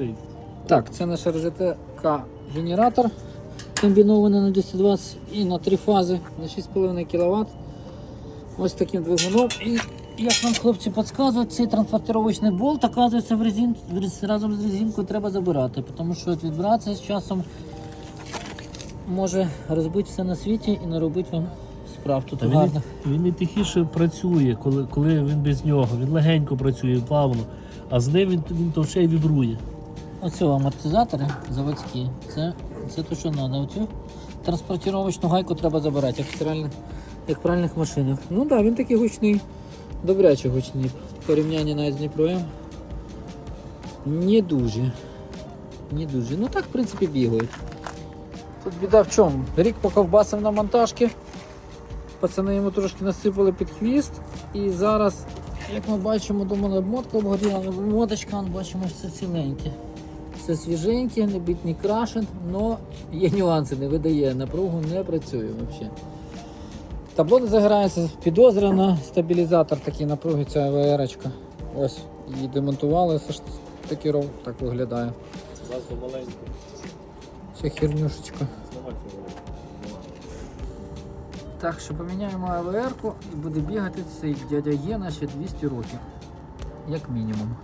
цей. Так, це наш РЗТК генератор комбінований на 220 і на три фази на 6,5 кВт. Ось таким двигуном. І як нам хлопці підказують, цей транспортировочний болт оказується в резин, разом з резинкою треба забирати, тому що от вібрація з часом може розбити все на світі і наробити вам справ. Тут він, він і тихіше працює, коли, коли він без нього. Він легенько працює, плавно, а з ним він, він то ще й вібрує. Оці амортизатори заводські. Це, це те, що треба. Оцю транспортировочну гайку треба забирати, як в як в пральних машинах. Ну так, да, він такий гучний, добряче гучний. В порівнянні навіть з Дніпром. Не дуже. Не дуже. Ну так, в принципі, бігають. Тут біда в чому? Рік поковбасив на монтажки. Пацани йому трошки насипали під хвіст. І зараз, як ми бачимо, думали, обмотка обгоріла, але обмоточка, он, бачимо, все ціленьке. Все свіженьке, не бить, не крашен, але є нюанси, не видає напругу, не працює взагалі. Табло не загорається, підозрювано, стабілізатор такий напруги, ця АВР-очка. Ось, її демонтували, все ж таки ров так виглядає. Зразу маленько. Ця хернюшечка. Так що поміняємо АВР-ку і буде бігати цей дядя Є на ще 200 років. Як мінімум.